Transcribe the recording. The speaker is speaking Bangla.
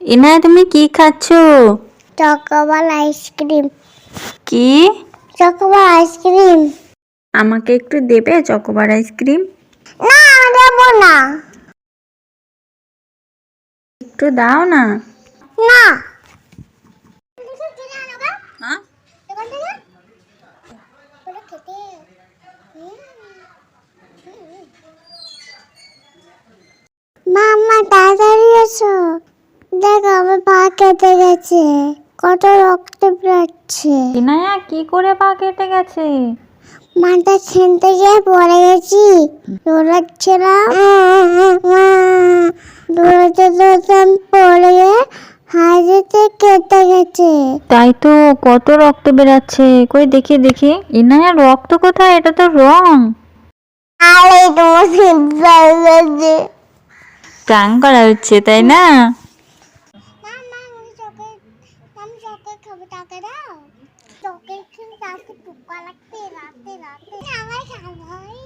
ইনায়া তুমি কি খাচ্ছো? Choco ball ice cream. কি? Choco ball ice cream. আমাকে একটু দেবে চকোবার আইসক্রিম? না দেবো না। একটু দাও না। না। হ্যাঁ? দেখো আমার পা কেটে গেছে। কত রক্ত বেরোচ্ছে। ইনায়া কি করে পা কেটে গেছে? মাথা ছিনতে গিয়ে পড়ে গেছি। দৌড়াচ্ছিলাম। দৌড়াতে দৌড়াতে আমি পড়ে গিয়ে হাড়িতে কেটে গেছে। তাই তো কত রক্ত বেরাচ্ছে। কই দেখি দেখি। ইনায়া রক্ত কোথায়? এটা তো রং। আরে তোমার গেছে। করা হচ্ছে তাই না? ธรรมดาก็ได้จบกันครึ่งตามคือปุกกวาลักเต้ลักเต้ลักเต้ทำไม่ขำเลย